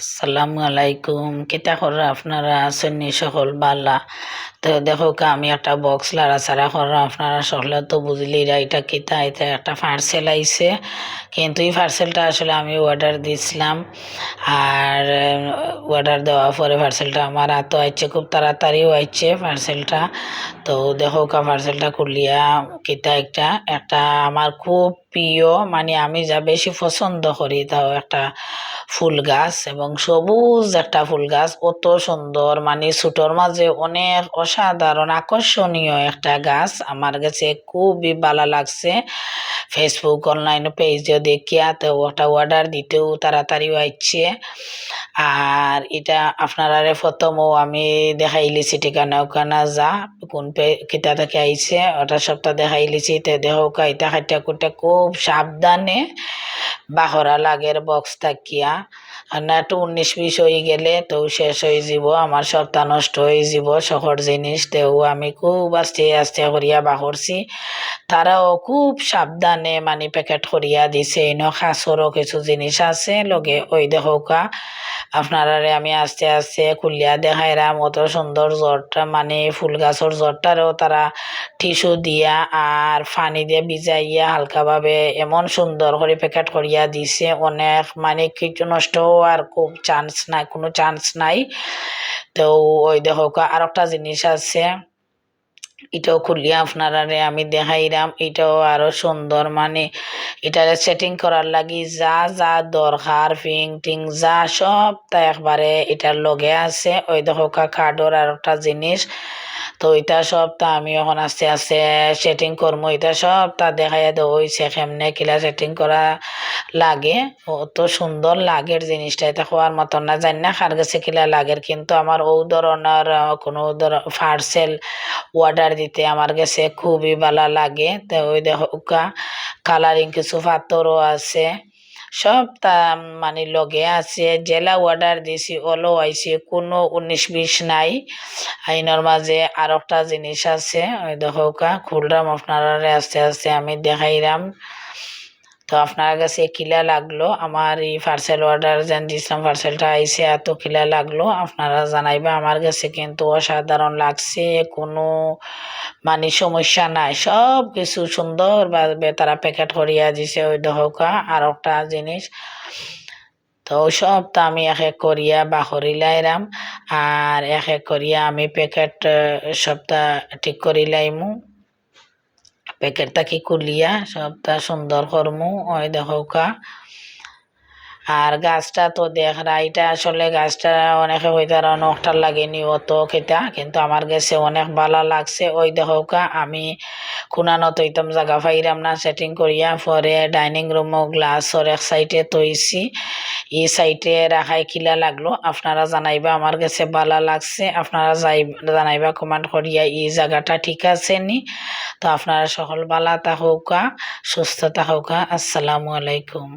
আসসালামু আলাইকুম। কিতা করা আপনারা আছেন সকল বালা তো দেখো আমি একটা বক্স লাড়া ছাড়া কররা আপনারা সকলে তো বুঝলিরা এটা কিতা এটা একটা পার্সেল আইছে। কিন্তু এই পার্সেলটা আসলে আমি অর্ডার দিছিলাম। আর অর্ডার দেওয়ার পরে পার্সেলটা আমার হাতও আইছে, খুব তাড়াতাড়িও আইছে পার্সেলটা তো দেখো কা পার্সেলটা খুলিয়া কিতা একটা একটা আমার খুব প্রিয় মানে আমি যা বেশি পছন্দ করি তাও একটা ফুল গাছ এবং সবুজ একটা ফুল গাছ। অত সুন্দর মানে ছোটোর মাঝে অনেক অসাধারণ আকর্ষণীয় একটা গাছ। আমার কাছে খুবই ভালো লাগছে। ফেসবুক অনলাইন পেজে দেখিয়া তো ওটা অর্ডার দিতেও তাড়াতাড়ি আইছে আর এটা আপনারা প্রথমও আমি দেখাইলিছি ঠিকানা ওখানা যা, কোন পে, কিতা থেকে আইছে, ওটা সপ্তাহ দেখাইলিছি তে দেহ এটা খাইটা কুটা খুব সাবধানে বাহরা লাগের বক্স থাকিয়া। না একটু উনিশ বিশ হয়ে গেলে তো শেষ হয়ে যাব, আমার সপ্তাহ নষ্ট হয়ে যাব, শহর জিনিস তেও আমি খুব আস্তে আস্তে করিয়া বাহরছি। তারাও খুব সাবধানে মানে প্যাকেট করিয়া দিছে। ইনো খাসরও কিছু জিনিস আছে, লগে ওই দেখোকা আপনারারে আমি আস্তে আস্তে খুলিয়া দেখাইরাম অত সুন্দর জ্বরটা মানে ফুল গাছর জ্বরটারও তারা টিস্যু দিয়া আর পানি দিয়ে ভিজাইয়া হালকাভাবে এমন সুন্দর করে প্যাকেট করিয়া দিছে। অনেক মানে কিছু নষ্ট হওয়ার খুব চান্স নাই, কোনো চান্স নাই। তো ওই দেখো আর একটা জিনিস আছে। এটাও খুলিয়া আপনারারে আমি দেখাইলাম এটাও আরও সুন্দর মানে। এটারে সেটিং করার লাগি যা যা দরকার ফিং টিং যা সব তা একবারে এটার লগে আছে। ওই দেখো কার্ডর আর একটা জিনিস। তো এটা সব তা আমি এখন আস্তে আস্তে সেটিং করব এটা সব তা দেখাই হয়েছে কেমনে কিলা সেটিং করা লাগে। অত সুন্দর লাগের জিনিসটা, এটা হওয়ার মতন না। জানি না কার কাছে কিলা লাগের, কিন্তু আমার ও ধরনের কোনো পার্সেল অর্ডার দিতে আমার কাছে খুবই ভালো লাগে। তো ওই দেখো কালারিং কিছু পাথরও আছে। সব তা মানে লগে আছে, জেলা অর্ডার দিছি, ওলো আইছে, কোনো উনিশ বিশ নাই। আইনের মাঝে আর একটা জিনিস আছে, ওই দেখো খুলরাম আপনারা আস্তে আস্তে আমি দেখাইলাম তো আপনার কাছে কিলা লাগল? আমার এই পার্সেল অর্ডার যেন দিয়েছিলাম পার্সেলটা আইসে এত কিলা লাগল। আপনারা জানাইবে, আমার কাছে কিন্তু অসাধারণ লাগছে, কোনো মানে সমস্যা নাই। সব কিছু সুন্দর তারা প্যাকেট করিয়া দিছে ওই দহকা, আর একটা জিনিস, তো সব তো আমি এক এক করিয়া বাহরিলাইরাম আর এক এক করিয়া আমি প্যাকেট সবটা ঠিক করিলাইমু প্যাকেটটা কি কুলিয়া সবটা সুন্দর করমু? ওই দেখোকা আর গাছটা তো দেখ এটা আসলে গাছটা অনেকে হইতে অনেকটা লাগেনি অত খেতা, কিন্তু আমার গেছে অনেক ভালো লাগছে। ওই দেখোকা আমি খুনানো তৈতম জায়গা পাইরাম না সেটিং করিয়া পরে ডাইনিং রুমও গ্লাসর এক সাইডে তৈছি এই সাইডে রাখাই খিলা লাগল। আপনারা জানাইবা আমার কাছে ভালো লাগছে, আপনারা যাই জানাইবা কমেন্ট করিয়া এই জায়গাটা ঠিক আছে নি? তো আপনারা সকল ভালো থাকুকা সুস্থ থাকুকা আসসালামু আলাইকুম।